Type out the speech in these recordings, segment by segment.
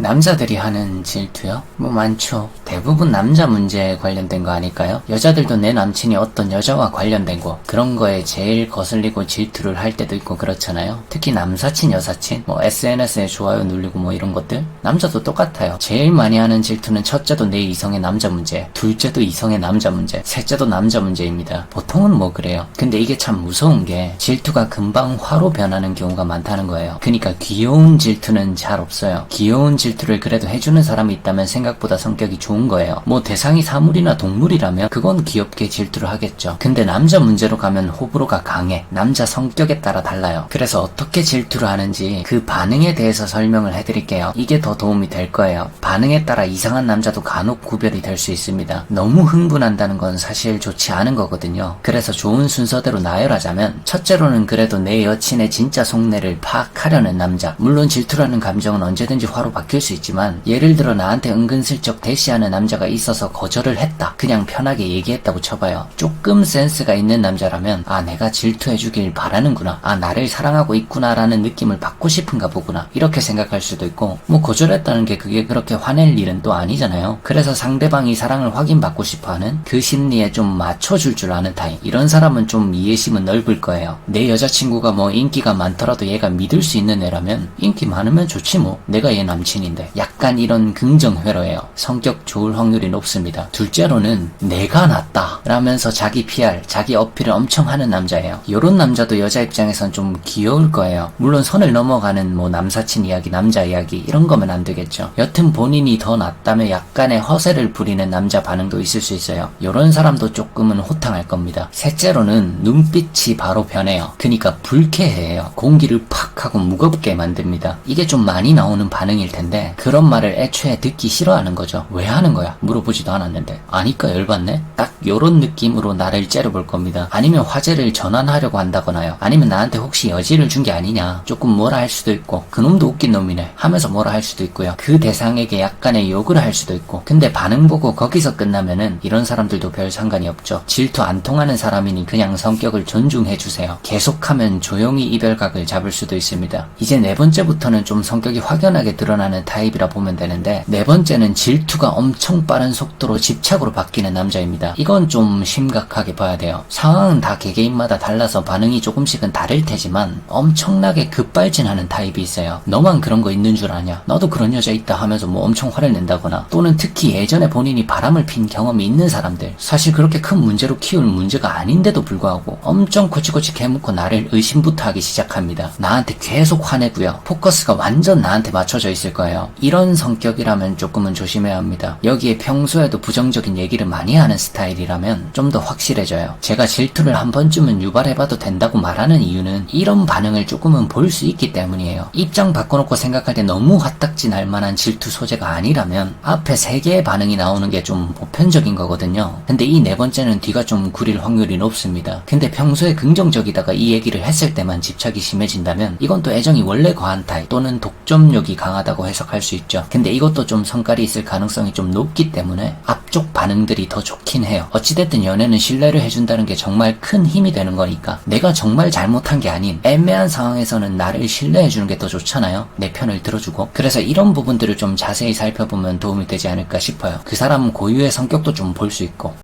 남자들이 하는 질투요? 뭐 많죠. 대부분 남자 문제에 관련된 거 아닐까요? 여자들도 내 남친이 어떤 여자와 관련된 거 그런 거에 제일 거슬리고 질투를 할 때도 있고 그렇잖아요. 특히 남사친, 여사친, 뭐 SNS에 좋아요 누르고 뭐 이런 것들 남자도 똑같아요. 제일 많이 하는 질투는 첫째도 내 이성의 남자 문제, 둘째도 이성의 남자 문제, 셋째도 남자 문제입니다. 보통은 뭐 그래요. 근데 이게 참 무서운 게 질투가 금방 화로 변하는 경우가 많다는 거예요. 그러니까 귀여운 질투는 잘 없어요. 귀여운 질투 를 그래도 해주는 사람이 있다면 생각보다 성격이 좋은 거예요. 뭐 대상이 사물이나 동물이라면 그건 귀엽게 질투를 하겠죠. 근데 남자 문제로 가면 호불호가 강해. 남자 성격에 따라 달라요. 그래서 어떻게 질투를 하는지 그 반응에 대해서 설명을 해드릴게요. 이게 더 도움이 될 거예요. 반응에 따라 이상한 남자도 간혹 구별이 될 수 있습니다. 너무 흥분한다는 건 사실 좋지 않은 거거든요. 그래서 좋은 순서대로 나열하자면 첫째로는 그래도 내 여친의 진짜 속내를 파악하려는 남자. 물론 질투라는 감정은 언제든지 화로 바뀔 수 있지만 예를 들어 나한테 은근슬쩍 대시하는 남자가 있어서 거절을 했다. 그냥 편하게 얘기했다고 쳐봐요. 조금 센스가 있는 남자라면 아 내가 질투해주길 바라는구나. 아 나를 사랑하고 있구나라는 느낌을 받고 싶은가 보구나. 이렇게 생각할 수도 있고 뭐 거절했다는 게 그게 그렇게 화낼 일은 또 아니잖아요. 그래서 상대방이 사랑을 확인받고 싶어하는 그 심리에 좀 맞춰줄 줄 아는 타입. 이런 사람은 좀 이해심은 넓을 거예요. 내 여자친구가 뭐 인기가 많더라도 얘가 믿을 수 있는 애라면 인기 많으면 좋지 뭐. 내가 얘 남친 인데. 약간 이런 긍정 회로예요. 성격 좋을 확률이 높습니다. 둘째로는 내가 낫다 라면서 자기 PR, 자기 어필을 엄청 하는 남자예요. 이런 남자도 여자 입장에선 좀 귀여울 거예요. 물론 선을 넘어가는 뭐 남사친 이야기, 남자 이야기 이런 거면 안 되겠죠. 여튼 본인이 더 낫다며 약간의 허세를 부리는 남자 반응도 있을 수 있어요. 이런 사람도 조금은 호탕할 겁니다. 셋째로는 눈빛이 바로 변해요. 그니까 불쾌해요. 공기를 팍 하고 무겁게 만듭니다. 이게 좀 많이 나오는 반응일 텐데 그런 말을 애초에 듣기 싫어하는 거죠. 왜 하는 거야? 물어보지도 않았는데. 아니까 열받네? 딱 요런 느낌으로 나를 째려볼 겁니다. 아니면 화제를 전환하려고 한다거나요. 아니면 나한테 혹시 여지를 준 게 아니냐. 조금 뭐라 할 수도 있고 그놈도 웃긴 놈이네 하면서 뭐라 할 수도 있고요. 그 대상에게 약간의 욕을 할 수도 있고 근데 반응 보고 거기서 끝나면은 이런 사람들도 별 상관이 없죠. 질투 안 통하는 사람이니 그냥 성격을 존중해 주세요. 계속하면 조용히 이별각을 잡을 수도 있습니다. 이제 네 번째부터는 좀 성격이 확연하게 드러나는 타입이라 보면 되는데 네 번째는 질투가 엄청 빠른 속도로 집착으로 바뀌는 남자입니다. 이건 좀 심각하게 봐야 돼요. 상황은 다 개개인마다 달라서 반응이 조금씩은 다를 테지만 엄청나게 급발진하는 타입이 있어요. 너만 그런 거 있는 줄 아냐? 나도 그런 여자 있다 하면서 뭐 엄청 화를 낸다거나 또는 특히 예전에 본인이 바람을 핀 경험이 있는 사람들 사실 그렇게 큰 문제로 키울 문제가 아닌데도 불구하고 엄청 코치코치 개묻고 나를 의심부터 하기 시작합니다. 나한테 계속 화내고요. 포커스가 완전 나한테 맞춰져 있을 거예요. 이런 성격이라면 조금은 조심해야 합니다. 여기에 평소에도 부정적인 얘기를 많이 하는 스타일이라면 좀 더 확실해져요. 제가 질투를 한 번쯤은 유발해봐도 된다고 말하는 이유는 이런 반응을 조금은 볼 수 있기 때문이에요. 입장 바꿔놓고 생각할 때 너무 화딱지 날 만한 질투 소재가 아니라면 앞에 세 개의 반응이 나오는 게 좀 보편적인 거거든요. 근데 이 네 번째는 뒤가 좀 구릴 확률이 높습니다. 근데 평소에 긍정적이다가 이 얘기를 했을 때만 집착이 심해진다면 이건 또 애정이 원래 과한 타입 또는 독점욕이 강하다고 해석할 수 있죠. 근데 이것도 좀 성깔이 있을 가능성이 좀 높기 때문에 앞쪽 반응들이 더 좋긴 해요. 어찌됐든 연애는 신뢰를 해준다는 게 정말 큰 힘이 되는 거니까 내가 정말 잘못한 게 아닌 애매한 상황에서는 나를 신뢰해주는 게 더 좋잖아요. 내 편을 들어주고. 그래서 이런 부분들을 좀 자세히 살펴보면 도움이 되지 않을까 싶어요. 그 사람 고유의 성격도 좀 볼 수 있고.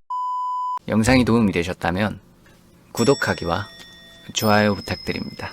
영상이 도움이 되셨다면 구독하기와 좋아요 부탁드립니다.